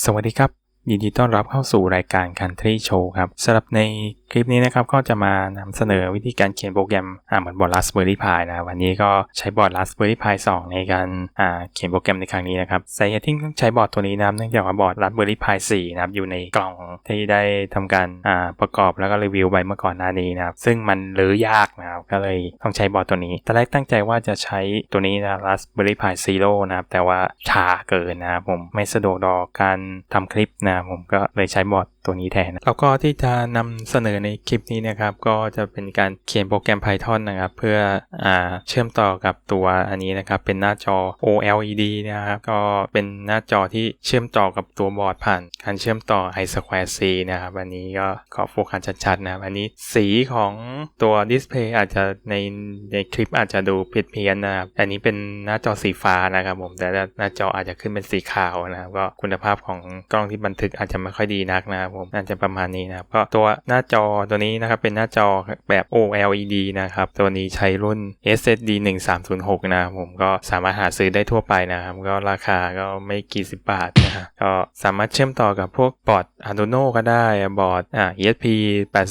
สวัสดีครับ ยินดีต้อนรับเข้าสู่รายการคันทรีโชว์ครับสำหรับใน คลิปนี้นะครับก็จะมานำเสนอวิธีการเขียนโปรแกรมอ่าเหมือนบอร์ด Raspberry Pi นะวันนี้ก็ใช้บอร์ด Raspberry Pi 2 ในการอ่าเขียนโปรแกรมในครั้งนี้นะครับสาเหตุที่ต้องใช้บอร์ดตัวนี้นะเนื่องจากว่าบอร์ด Raspberry Pi 4 นะครับอยู่ในกล่องที่ได้ทำการอ่าประกอบแล้วก็รีวิวไปเมื่อก่อนหน้านี้นะครับซึ่งมันรื้อยากนะครับก็เลยต้องใช้บอร์ดตัวนี้ตอนแรกตั้งใจว่าจะใช้ตัวนี้นะ Raspberry Pi Zero นะครับแต่ว่าช้าเกินนะครับผมไม่สะดวกต่อการทำคลิปนะผมก็เลยใช้บอร์ดตัวนี้แทนแล้วก็ที่จะนำเสนอในคลิปนี้นะครับก็จะเป็นการเขียนโปรแกรม Python นะครับ เพื่ออเชื่อมต่อกับตัวอันนี้นะครับ เป็นหน้าจอ OLED นะครับก็เป็นหน้าจอที่เชื่อมต่อกับตัวบอร์ดผ่าน การเชื่อมต่อ i Square C นะครับอันนี้ก็ขอโฟกัสชัดๆนะครับอันนี้สีของตัวดิสเพย์อาจจะในในคลิปอาจจะดูผิดเพี้ยนนะครับอันนี้เป็นหน้าจอสีฟ้านะครับผมแต่หน้าจออาจจะขึ้นเป็นสีขาวนะครับก็คุณภาพของกล้องที่บันทึกอาจจะไม่ค่อยดีนักนะครับผมอาจจะประมาณนี้นะครับก็ตัวหน้าจอตัวนี้นะครับเป็นหน้าจอแบบ OLED นะครับตัวนี้ใช้รุ่น SSD 1306นะครับผมก็สามารถหาซื้อได้ทั่วไปนะครับก็ราคาก็ไม่กี่สิบบาทนะฮะก็สามารถเชื่อมต่อกับพวกบอร์ด Arduino ก็ได้บอร์ดอ่า ESP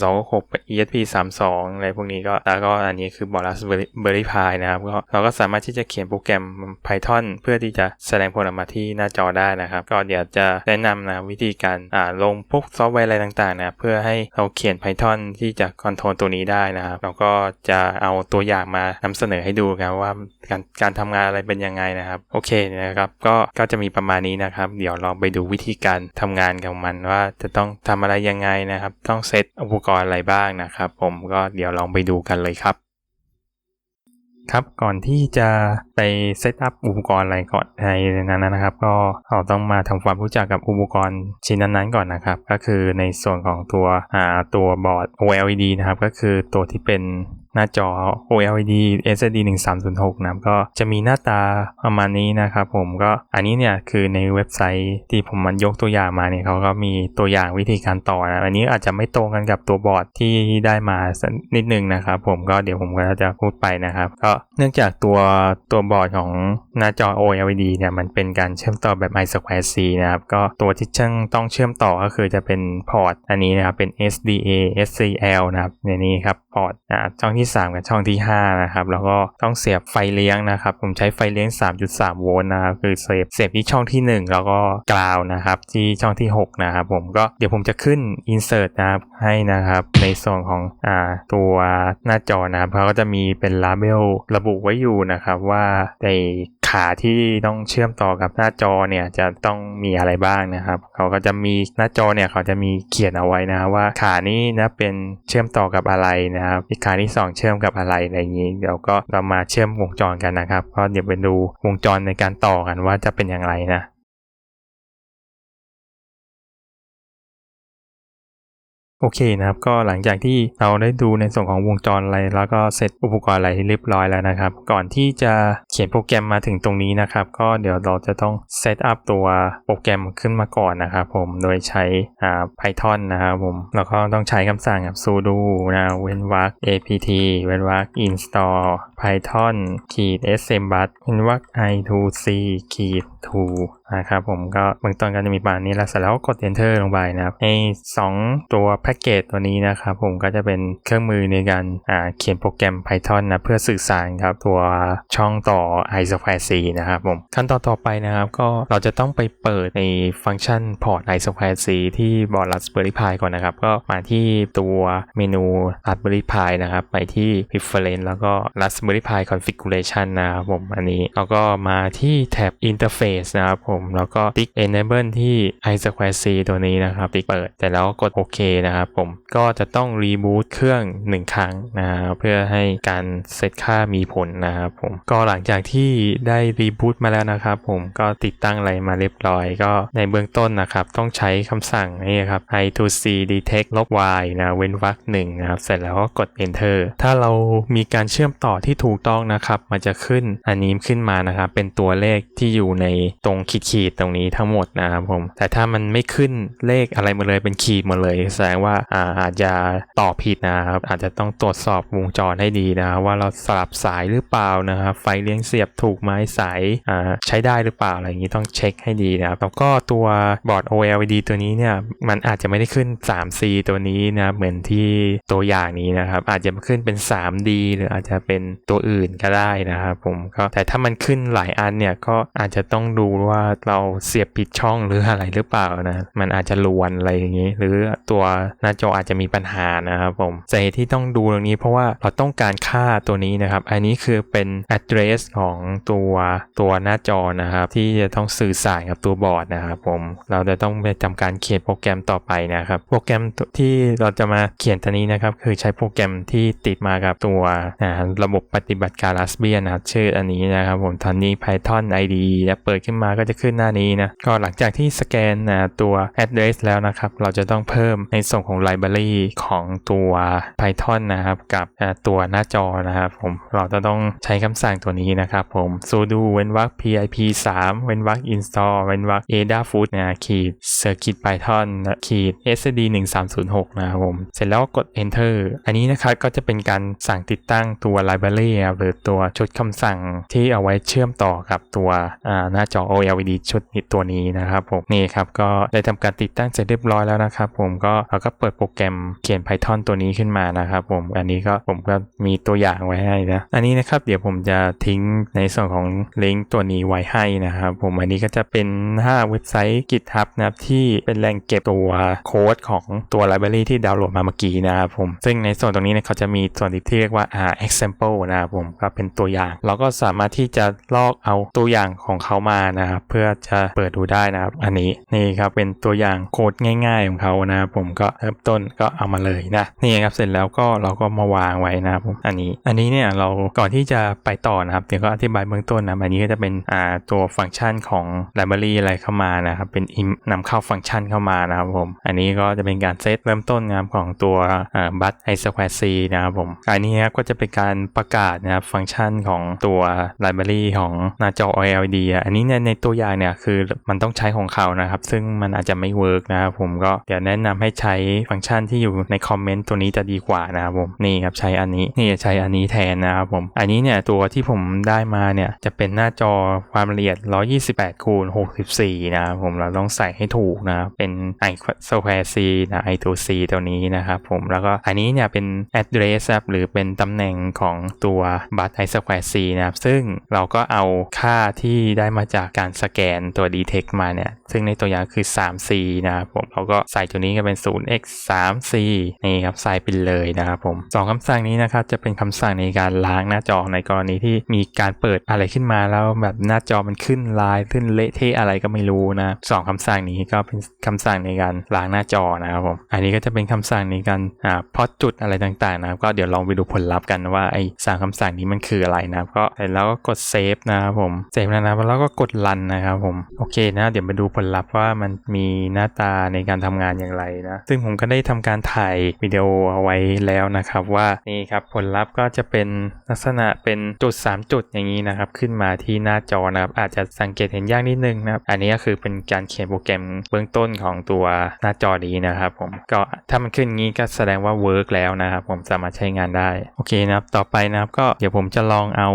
8266 ESP 32อะไรพวกนี้ก็แล้วก็อันนี้คือบอร์ด Raspberry Pi นะครับก็เราก็สามารถที่จะเขียนโปรแกรม Python เพื่อที่จะแสดงผลออกมาที่หน้าจอได้นะครับ ก็เดี๋ยวจะแนะนำนะวิธีการอ่าลงพวกซอฟต์แวร์อะไรต่างๆนะเพื่อให้เราเขียน Python ที่จะคอนโทรลตัวนี้ได้นะครับเราก็จะเอาตัวอย่างมานำเสนอให้ดูกันว่าการการทำงานอะไรเป็นยังไงนะครับ โอเคนะครับก็ก็จะมีประมาณนี้นะครับ เดี๋ยวลองไปดูวิธีการทำงานของมันว่าจะต้องทำอะไรยังไงนะครับ ต้องเซตอุปกรณ์อะไรบ้างนะครับ ผมก็เดี๋ยวลองไปดูกันเลยครับ ครับก่อนที่จะไปเซตอัพอุปกรณ์อะไรก่อนในนั้นนะครับ ก็เราต้องมาทำความรู้จักกับอุปกรณ์ชิ้นนั้นๆก่อนนะครับ ก็คือในส่วนของตัวอ่าตัวบอร์ด OLED นะครับ ก็คือตัวที่เป็น หน้าจอ OLED SSD 1306นะครับก็จะมีหน้าตาประมาณนี้นะครับผมก็อันนี้เนี่ยคือในเว็บไซต์ที่ผมมันยกตัวอย่างมาเนี่ยเขาก็มีตัวอย่างวิธีการต่อนะอันนี้อาจจะไม่ตรงกันกับตัวบอร์ดที่ได้มาสักนิดนึงนะครับผมก็เดี๋ยวผมก็จะพูดไปนะครับ ก็เนื่องจากตัวตัวบอร์ดของหน้าจอ OLED เนี่ยมันเป็นการเชื่อมต่อแบบ i Square C นะครับก็ตัวที่ช่างต้องเชื่อมต่อก็คือจะเป็นพอร์ตอันนี้นะครับเป็น SDA SCL นะครับในนี้ครับพอร์ตอ่าช่องที่ที่ 3 กับช่องที่5นะครับแล้วก็ต้องเสียบไฟเลี้ยงนะครับผมใช้ไฟเลี้ยง 3.3 โวลต์นะครับคือเสียบเสียบที่ช่องที่ 1 แล้วก็กราวนะครับที่ช่องที่ 6 นะครับผมก็เดี๋ยวผมจะขึ้น insert นะครับให้นะครับในส่วนของอ่าตัวหน้าจอนะครับเขาก็จะมีเป็นลาเบลระบุไว้อยู่นะครับว่าใน ขาที่ต้องเชื่อมต่อกับหน้าจอเนี่ยจะต้องมีอะไรบ้างนะครับ เขาก็จะมีหน้าจอเนี่ยเขาจะมีเขียนเอาไว้นะว่าขานี้นะเป็นเชื่อมต่อกับอะไรนะครับอีกขาที่ 2 เชื่อมกับอะไรอะไรอย่างนี้เดี๋ยวก็เรามาเชื่อมวงจรกันนะครับก็เดี๋ยวไปดูวงจรในการต่อกันว่าจะเป็นอย่างไรนะ โอเคนะครับก็หลังจากที่เราได้ดูในส่วนของวงจรอะไร แล้วก็เซตอุปกรณ์อะไรเรียบร้อยแล้วนะครับ ก่อนที่จะเขียนโปรแกรมมาถึงตรงนี้นะครับ ก็เดี๋ยวเราจะต้องเซตอัพตัวโปรแกรมขึ้นมาก่อนนะครับผมโดยใช้อ่า Python นะครับผมแล้วก็ต้องใช้คำสั่งแบบ sudo นะเว้นวรรค apt เว้นวรรค install python ขีด smbus เว้นวรรค i2c ขีด 2 นะครับผมก็เบื้องต้นก็จะมีประมาณนี้แล้วเสร็จแล้วก็กด enter ลงไปนะครับใน2ตัวแพ็กเกจตัวนี้นะครับผมก็จะเป็นเครื่องมือในการเขียนโปรแกรม Python นะเพื่อสื่อสารครับตัวช่องต่อ i Square C นะครับผมขั้นตอนต่อไปนะครับก็เราจะต้องไปเปิดในฟังก์ชันพอร์ต i Square C ที่บอร์ด Raspberry Pi ก่อนนะครับ ก็มาที่ตัวเมนู Raspberry Pi นะครับไปที่ Preference แล้วก็ Raspberry Pi Configuration นะครับผมอันนี้แล้วก็มาที่แท็บ Interface นะครับผมแล้วก็ติ๊ก Enable ที่ i Square C ตัวนี้นะครับ ติ๊กเปิด แต่แล้วกดโอเคนะครับผม ก็จะต้องรีบูตเครื่อง 1 ครั้งนะเพื่อให้การเซตค่ามีผลนะครับผม ก็หลังจากที่ได้รีบูตมาแล้วนะครับผมก็ติดตั้งอะไรมาเรียบร้อย ก็ในเบื้องต้นนะครับ ต้องใช้คำสั่งนี่ครับ i2c detect ลบ y นะ เว้นวรรคหนึ่งนะครับ เสร็จแล้วก็กด enter ถ้าเรามีการเชื่อมต่อที่ถูกต้องนะครับ มันจะขึ้นอันนี้ขึ้นมานะครับ เป็นตัวเลขที่อยู่ในตรงขีดขีดตรงนี้ทั้งหมดนะครับผม แต่ถ้ามันไม่ขึ้นเลขอะไรมาเลยเป็นขีดหมดเลย แสดงว่าอาอาจจะต่อผิดนะครับ อาจจะต้องตรวจสอบวงจรให้ดีนะครับว่าเราสลับสายหรือเปล่านะครับ ไฟเลี้ยงเสียบถูกไหมสายาใช้ได้หรือเปล่าอะไรอย่างนี้ต้องเช็คให้ดีนะครับ แล้วก็ตัวบอร์ด OLED ตัวนี้เนี่ยมันอาจจะไม่ได้ขึ้น 3C ตัวนี้นะเหมือนที่ตัวอย่างนี้นะครับ อาจจะขึ้นเป็น 3D หรืออาจจะเป็นตัวอื่นก็ได้นะครับผมก็แต่ถ้ามันขึ้นหลายอันเนี่ยก็อาจจะต้องดูว่าเราเสียบผิดช่องหรืออะไรหรือเปล่านะ มันอาจจะลวนอะไรอย่างนี้ หรือตัวหน้าจออาจจะมีปัญหานะครับผมสาเหตุที่ต้องดูตรงนี้เพราะว่าเราต้องการค่าตัวนี้นะครับ อันนี้คือเป็น address ของตัวตัวหน้าจอนะครับ ที่จะต้องสื่อสารกับตัวบอร์ดนะครับผมเราจะต้องไปทำการเขียนโปรแกรมต่อไปนะครับ โปรแกรมที่เราจะมาเขียนตัวนี้นะครับ คือใช้โปรแกรมที่ติดมากับตัวระบบปฏิบัติการ Raspbian นะครับชื่ออันนี้นะครับผมตอนนี้ Python IDE นะเปิดขึ้นมาก็จะขึ้นหน้านี้นะก็หลังจากที่สแกนตัว address แล้วนะครับ เราจะต้องเพิ่มในส่วนของ library ของตัว Python นะครับ กับตัวหน้าจอนะครับผมเราจะต้องใช้คำสั่งตัวนี้นะครับผม sudo เว้นวรรค pip 3 เว้นวรรค install เว้นวรรค adafruit นะขีด circuit python ขีด sd 1 3 0 6นะครับผม เสร็จแล้วกด enter อันนี้นะครับก็จะเป็นการสั่งติดตั้งตัว library ครับหรือตัวชุดคำสั่งที่เอาไว้เชื่อมต่อกับตัวหน้าจอ OLED ชุดนี้ตัวนี้นะครับผมนี่ครับก็ได้ทำการติดตั้งเสร็จเรียบร้อยแล้วนะครับผมก็เราก็เปิดโปรแกรมเขียน Python ตัวนี้ขึ้นมานะครับผมอันนี้ก็ผมก็มีตัวอย่างไว้ให้นะอันนี้นะครับเดี๋ยวผมจะทิ้งในส่วนของลิงก์ตัวนี้ไว้ให้นะครับผมอันนี้ก็จะเป็นห้าเว็บไซต์ GitHub นะครับที่เป็นแหล่งเก็บตัวโค้ดของตัว library ที่ดาวน์โหลดมาเมื่อกี้นะครับผมซึ่งในส่วนตรงนี้เนี่ยเขาจะมีส่วนที่เรียกว่าอ่า example นะครับผมก็เป็นตัวอย่าง เราก็สามารถที่จะลอกเอาตัวอย่างของเขามานะครับเพื่อจะเปิดดูได้นะครับ อันนี้นี่ครับเป็นตัวอย่างโค้ดง่าย ๆ ของเขานะครับผมก็เริ่มต้นก็เอามาเลยนะนี่ครับเสร็จแล้วก็เราก็มาวางไว้นะครับผมอันนี้อันนี้เนี่ยเราก่อนที่จะไปต่อนะครับเดี๋ยวก็อธิบายเบื้องต้นนะอันนี้ก็จะเป็นอ่าตัวฟังก์ชันของ library อะไรเข้ามานะครับเป็น im- นำเข้าฟังก์ชันเข้ามานะครับผมอันนี้ก็จะเป็นการเซตเริ่มต้นนะครับของตัวบัตไอสแควร์ซีนะครับผมอันนี้ครับก็จะเป็นการประกาศนะครับฟังก์ชันของตัว library ของหน้าจอ OLED อันนี้เนี่ยในตัวอย่างเนี่ยคือมันต้องใช้ของเขานะครับ ซึ่งมันอาจจะไม่เวิร์กนะครับผมก็เดี๋ยวแนะนำให้ใช้ฟังก์ชันที่อยู่ในคอมเมนต์ตัวนี้จะดีกว่านะครับผมนี่ครับใช้อันนี้นี่ใช้อันนี้แทนนะครับผมอันนี้เนี่ยตัวที่ผมได้มาเนี่ยจะเป็นหน้าจอความละเอียด 128คูณ64 นะครับผมเราต้องใส่ให้ถูกนะครับเป็น i square c นะ i 2 c ตัวนี้นะครับผมแล้วก็อันนี้เนี่ยเป็น address ครับหรือเป็นตำแหน่งของตัวบัต i square c นะครับซึ่งเราก็เอาค่าที่ได้มาจากการสแกกนตัว detect มาเนี่ย ซึ่งในตัวอย่างคือ 3c นะครับผมเราก็ใส่ตัวนี้ก็เป็น 0x 3c นี่ครับใส่ไปเลยนะครับผมสองคำสั่งนี้นะครับจะเป็นคำสั่งในการล้างหน้าจอในกรณีที่มีการเปิดอะไรขึ้นมาแล้วแบบหน้าจอมันขึ้นลายขึ้นเละเทะอะไรก็ไม่รู้นะสองคำสั่งนี้ก็เป็นคำสั่งในการล้างหน้าจอนะครับผมอันนี้ก็จะเป็นคำสั่งในการอ่าพอจุดอะไรต่างๆนะครับก็เดี๋ยวลองไปดูผลลัพธ์กันว่าไอ้สามคำสั่งนี้มันคืออะไรนะครับก็แล้วก็กดเซฟนะครับผมเซฟแล้วนะแล้วก็กดรันนะครับผมโอเคนะเดี๋ยวมาดูผลลัพธ์ว่ามันมีหน้าตาในการทำงานอย่างไรนะซึ่งผมก็ได้ทำการถ่ายวิดีโอเอาไว้แล้วนะครับว่านี่ครับผลลัพธ์ก็จะเป็นลักษณะเป็นจุด 3 จุดอย่างนี้นะครับขึ้นมาที่หน้าจอนะครับอาจจะสังเกตเห็นยากนิดนึงนะครับอันนี้ก็คือเป็นการเขียนโปรแกรมเบื้องต้นของตัวหน้าจอนี้นะครับผมก็ถ้ามันขึ้นงี้ก็แสดงว่าเวิร์กแล้วนะครับผมสามารถใช้งานได้โอเคนะครับต่อไปนะครับก็เดี๋ยวผมจะลองเอา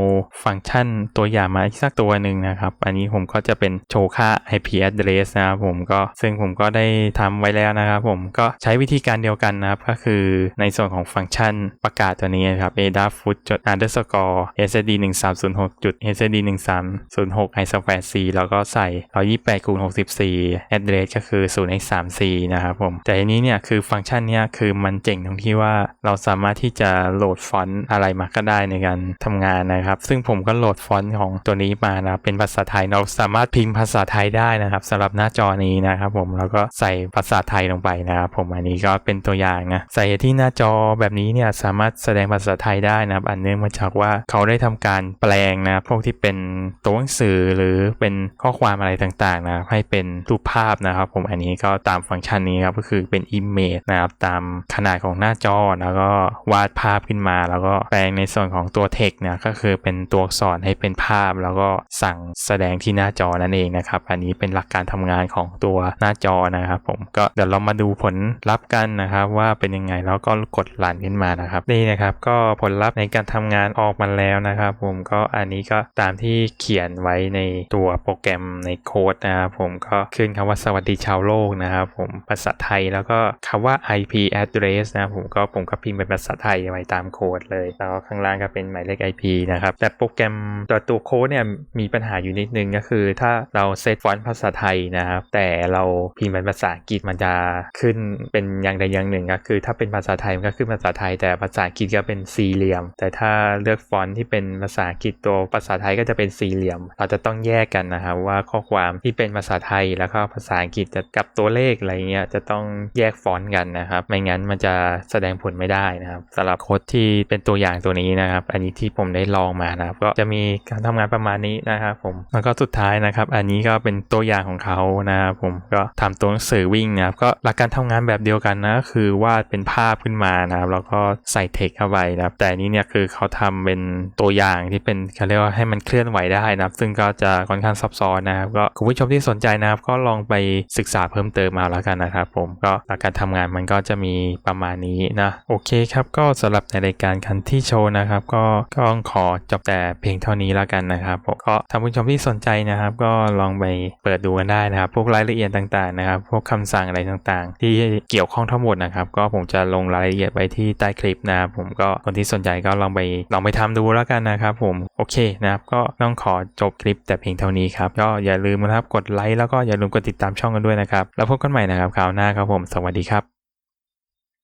ฟังก์ชันตัวอย่างมาอีกสักตัวหนึ่งนะครับ อันนี้ผมก็จะเป็นโชว์ค่า IP address นะครับผมก็ซึ่งผมก็ได้ทำไว้แล้วนะครับผมก็ใช้วิธีการเดียวกันนะครับ ก็คือในส่วนของฟังก์ชันประกาศตัวนี้นะครับ adafruit underscore sd 1 3 0 6จุด sd 1 3 0 6 i square c แล้วก็ใส่ 128คูณ64 address ก็คือ0 x 3 c นะครับผม แต่อันนี้เนี่ยคือฟังก์ชันเนี้ยคือมันเจ๋งตรงที่ว่าเราสามารถที่จะโหลดฟอนต์อะไรมาก็ได้ในการทำงานนะครับ ซึ่งผมก็โหลดฟอนต์ของตัวนี้มานะเป็นภาษาไทยเราสามารถพิมพ์ภาษาไทยได้นะครับสำหรับหน้าจอนี้นะครับ ผมแล้วก็ใส่ภาษาไทยลงไปนะครับ ผมอันนี้ก็เป็นตัวอย่างนะใส่ที่หน้าจอแบบนี้เนี่ยสามารถแสดงภาษาไทยได้นะครับ อันเนื่องมาจากว่าเขาได้ทำการแปลงนะพวกที่เป็นตัวหนังสือหรือเป็นข้อความอะไรต่างๆนะให้เป็นรูปภาพนะครับ ผมอันนี้ก็ตามฟังก์ชันนี้ครับก็คือเป็น image นะครับตามขนาดของหน้าจอแล้วก็วาดภาพขึ้นมา แล้วก็แปลงในส่วนของตัว text เนี่ยก็คือเป็นตัวอักษรให้เป็นภาพ แล้วก็สั่งแสดงที่หน้าจอนั่นเองนะครับ อันนี้เป็นหลักการทำงานของตัวหน้าจอนะครับ ผมก็เดี๋ยวเรามาดูผลลัพธ์กันนะครับว่าเป็นยังไงแล้วก็กดรันขึ้นมานะครับนี่นะครับก็ผลลัพธ์ในการทำงานออกมาแล้วนะครับ ผมก็อันนี้ก็ตามที่เขียนไว้ในตัวโปรแกรมในโค้ดนะครับผมก็ขึ้นคำว่าสวัสดีชาวโลกนะครับผมภาษาไทยแล้วก็คำว่า IP address นะผมก็ผมก็พิมพ์เป็นภาษาไทยไว้ตามโค้ดเลยแล้วข้างล่างก็เป็นหมายเลข IP นะครับแต่โปรแกรมตัวตัวโค้ดเนี่ยมีปัญหาอยู่นิดนึงก็คือถ้าาเราเซตฟอนต์ภาษาไทยนะครับ แต่เราพิมพ์เป็นภาษาอังกฤษมันจะขึ้นเป็นอย่างใดอย่างหนึ่งก็คือถ้าเป็นภาษาไทยมันก็ขึ้นภาษาไทย แต่ภาษาอังกฤษก็เป็นสี่เหลี่ยม แต่ถ้าเลือกฟอนต์ที่เป็นภาษาอังกฤษตัวภาษาไทยก็จะเป็นสี่เหลี่ยม เราจะต้องแยกกันนะครับว่าข้อความที่เป็นภาษาไทยแล้วก็ภาษาอังกฤษจะกับตัวเลขอะไรเงี้ยจะต้องแยกฟอนต์กันนะครับ ไม่งั้นมันจะแสดงผลไม่ได้นะครับสำหรับโค้ดที่เป็นตัวอย่างตัวนี้นะครับ อันนี้ที่ผมได้ลองมานะครับ ก็จะมีการทำงานประมาณนี้นะครับผมแล้วก็สุดท้ายนะครับครับ อันนี้ก็เป็นตัวอย่างของเขานะครับผมก็ทำตัวหนังสือวิ่งนะครับก็หลักการทำงานแบบเดียวกันนะคือวาดเป็นภาพขึ้นมานะครับแล้วก็ใส่เทคเข้าไปนะครับ แต่อันนี้เนี่ยคือเขาทำเป็นตัวอย่างที่เป็นเขาเรียกว่าให้มันเคลื่อนไหวได้นะครับ ซึ่งก็จะค่อนข้างซับซ้อนนะครับ ก็คุณผู้ชมที่สนใจนะครับ ก็ลองไปศึกษาเพิ่มเติมมาแล้วกันนะครับผมก็หลักการทำงานมันก็จะมีประมาณนี้นะโอเคครับก็สำหรับในรายการคันที่โชว์นะครับ ก็ก็ขอจบแต่เพียงเท่านี้แล้วกันนะครับผมก็ท่านผู้ชมที่สนใจนะครับก็็ลองไปเปิดดูกันได้นะครับ พวกรายละเอียดต่างๆนะครับ พวกคำสั่งอะไรต่างๆ ที่เกี่ยวข้องทั้งหมดนะครับ ก็ผมจะลงรายละเอียดไว้ที่ใต้คลิปนะครับผมก็คนที่สนใจก็ลองไปลองไปทำดูแล้วกันนะครับ ผมโอเคนะครับ ก็ต้องขอจบคลิปแต่เพียงเท่านี้ครับก็อย่าลืมนะครับกดไลค์แล้วก็อย่าลืมกดติดตามช่องกันด้วยนะครับ แล้วพบกันใหม่นะครับคราวหน้าครับผม สวัสดีครับ